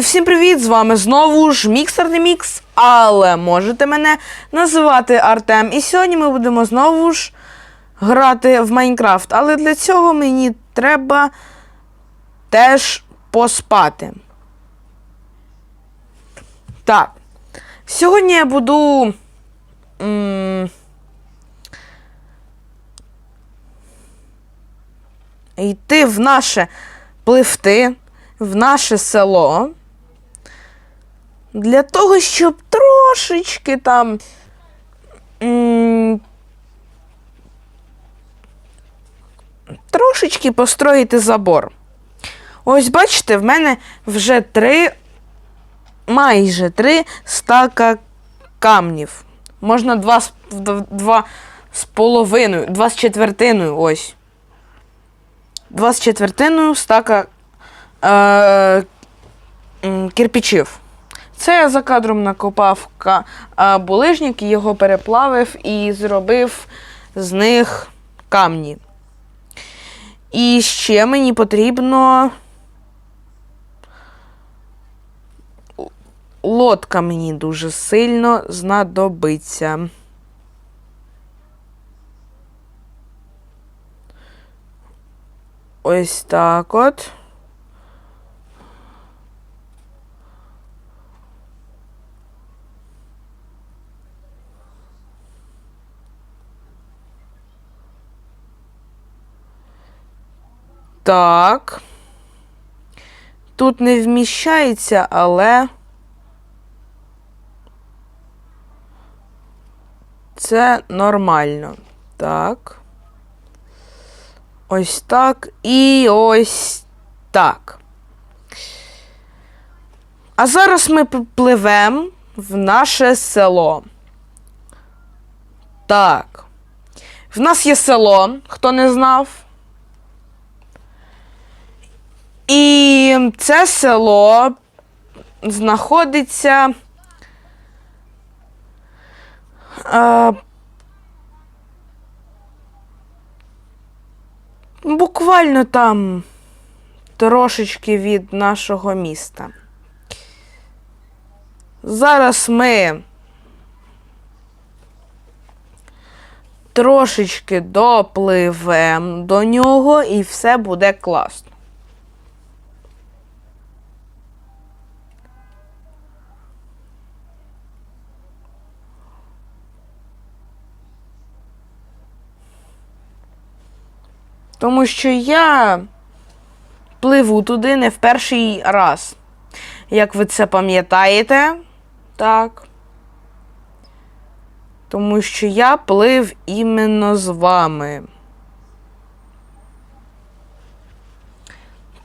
Всім привіт! З вами знову ж Міксер не Мікс, але можете мене називати Артем. І сьогодні ми будемо знову ж грати в Майнкрафт. Але для цього мені треба теж поспати. Так. Сьогодні я буду. м, йти в наше пливти в наше село для того, щоб трошечки там. Трошечки построїти забор. Ось бачите, в мене вже три, майже три стака камнів. Можна два, з- два з половиною, два з четвертиною, ось. Два з четвертиною стака е, м, кирпичів. Це за кадром накопав булижник, його переплавив і зробив з них камні. І ще мені потрібно. Лодка мені дуже сильно знадобиться. Ось так от. Так. Тут не вміщається, але. Це нормально. Так. Ось так і ось так. А зараз ми пливемо в наше село. Так. В нас є село, хто не знав. І це село знаходиться. Е, буквально там трошечки від нашого міста. Зараз ми трошечки допливемо до нього і все буде класно. Тому що я пливу туди не в перший раз. Як ви це пам'ятаєте? Так. Тому що я плив іменно з вами.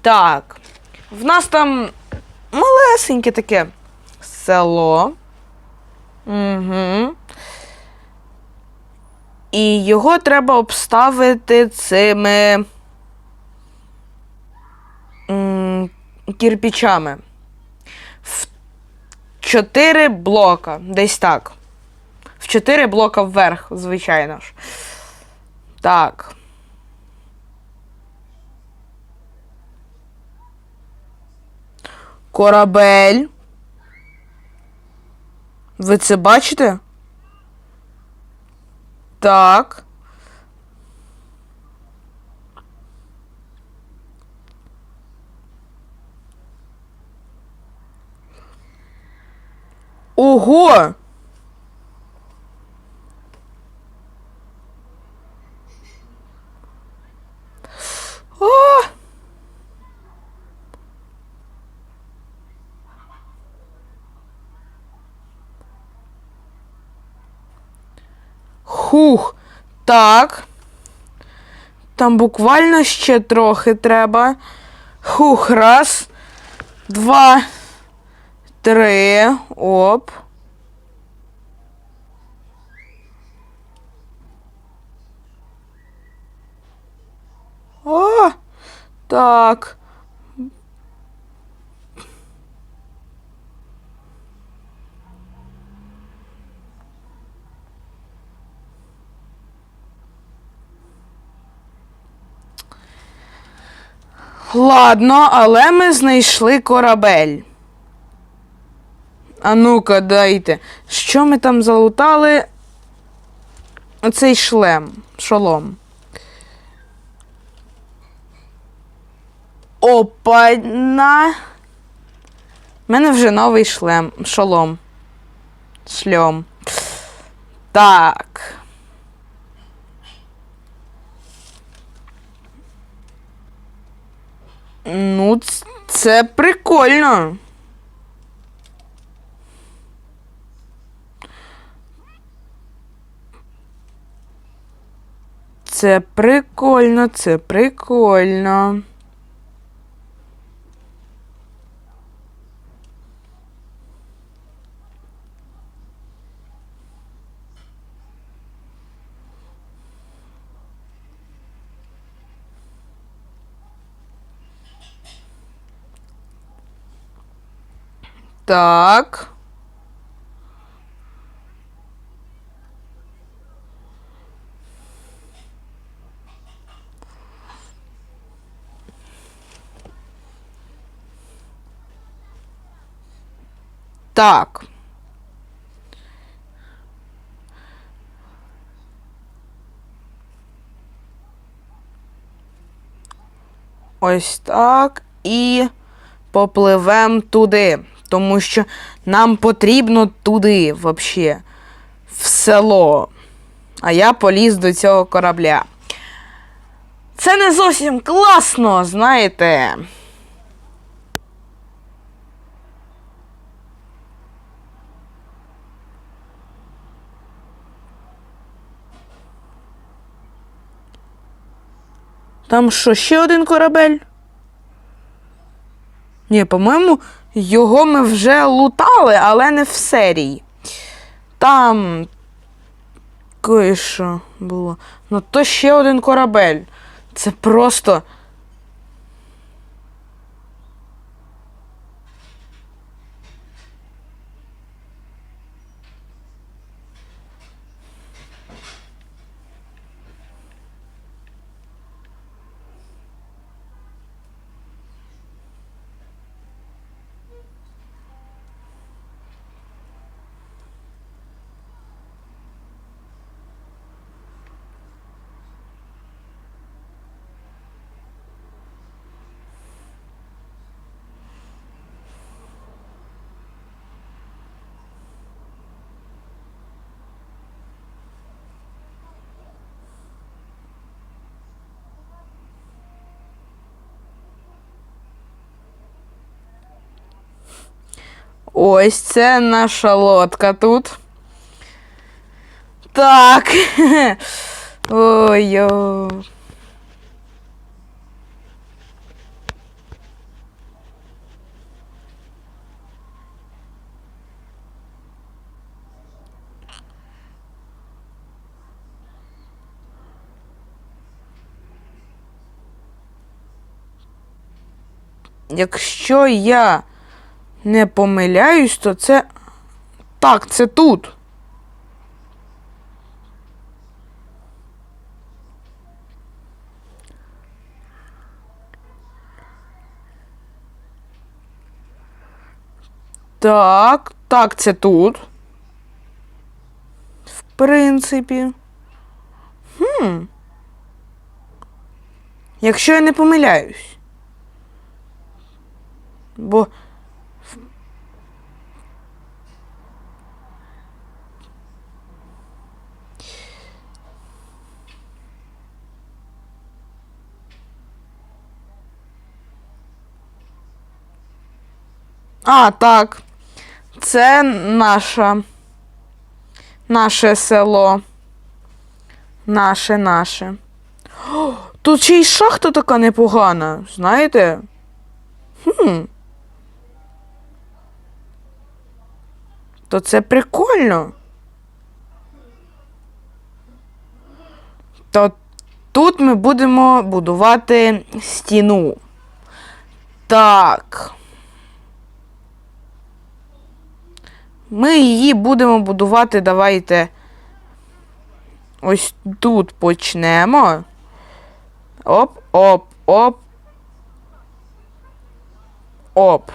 Так. В нас там малесеньке таке село. Угу. І його треба обставити цими м, кирпичами. В чотири блока. Десь так. В чотири блока вверх, звичайно ж. Так. Корабель. Ви це бачите? Так. Ого! А! Хух. Так. Там буквально ще трохи треба. Хух, раз, два, три. Оп. О, так. Ладно, але ми знайшли корабель. А ну-ка, дайте. Що ми там залутали? Оцей шлем. Шолом. Опана. У мене вже новий шлем. Шолом. Шльом. Так. Ну, це прикольно. Це прикольно, це прикольно. Так. Так. Ось так. І попливем туди. Тому що нам потрібно туди, взагалі, в село. А я поліз до цього корабля. Це не зовсім класно, знаєте. Там що, ще один корабель? Ні, по-моєму, його ми вже лутали, але не в серії. Там. Кое-що було. Ну то ще один корабель. Це просто. Ось це наша лодка тут. Так. Ой-ой. Якщо я не помиляюсь, то це. Так, це тут. Так, так, це тут. В принципі. Хм. Якщо я не помиляюсь. Бо. А, так. Це наша. Наше село. Наше, наше. О, тут ще й шахта така непогана, знаєте? Хм. То це прикольно. То тут ми будемо будувати стіну. Так. Ми її будемо будувати, давайте. Ось тут почнемо. Оп, оп, оп. Оп.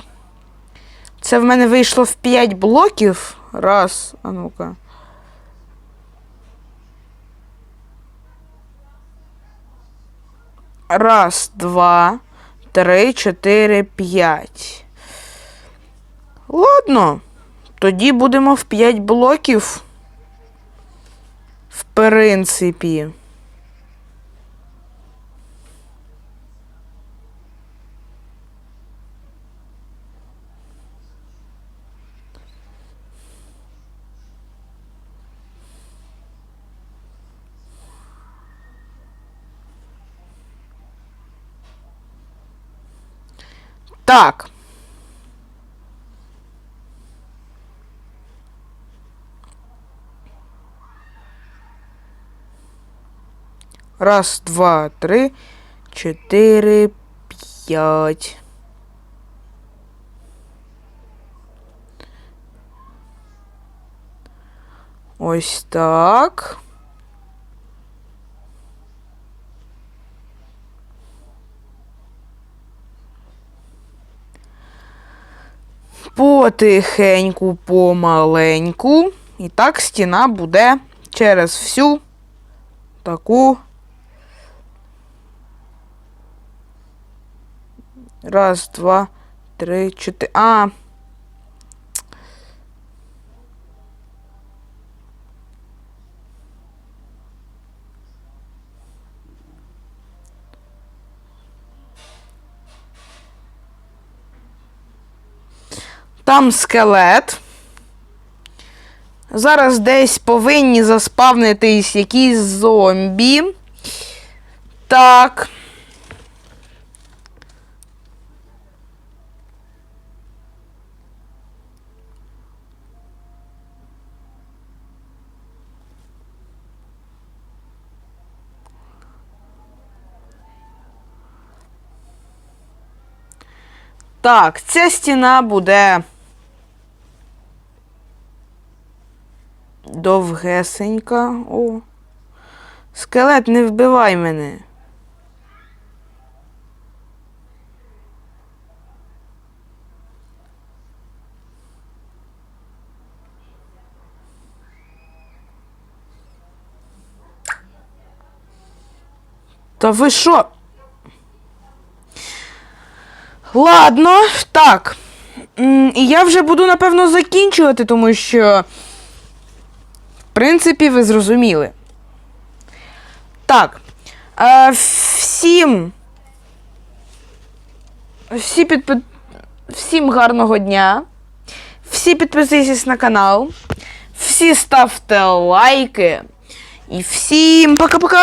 Це в мене вийшло в 5 блоків. Раз, а ну-ка. Раз, два, три, чотири, п'ять. Ладно. Тоді будемо в 5 блоків. В принципі. Так. Раз, два, три, чотири, п'ять. Ось так. Потихеньку, помаленьку. І так стіна буде через всю таку. Раз, два, три, чотири. А. Там скелет. Зараз десь повинні заспавнитись якісь зомбі. Так. Так, ця стіна буде довгесенька. О. Скелет, не вбивай мене. Та ви що? Ладно, так. І я вже буду, напевно, закінчувати, тому що. Принципі, ви зрозуміли. Так. Е, всім. Всі підпи... Всім гарного дня. Всі підписуйтесь на канал. Всі ставте лайки. І всім пока-пока!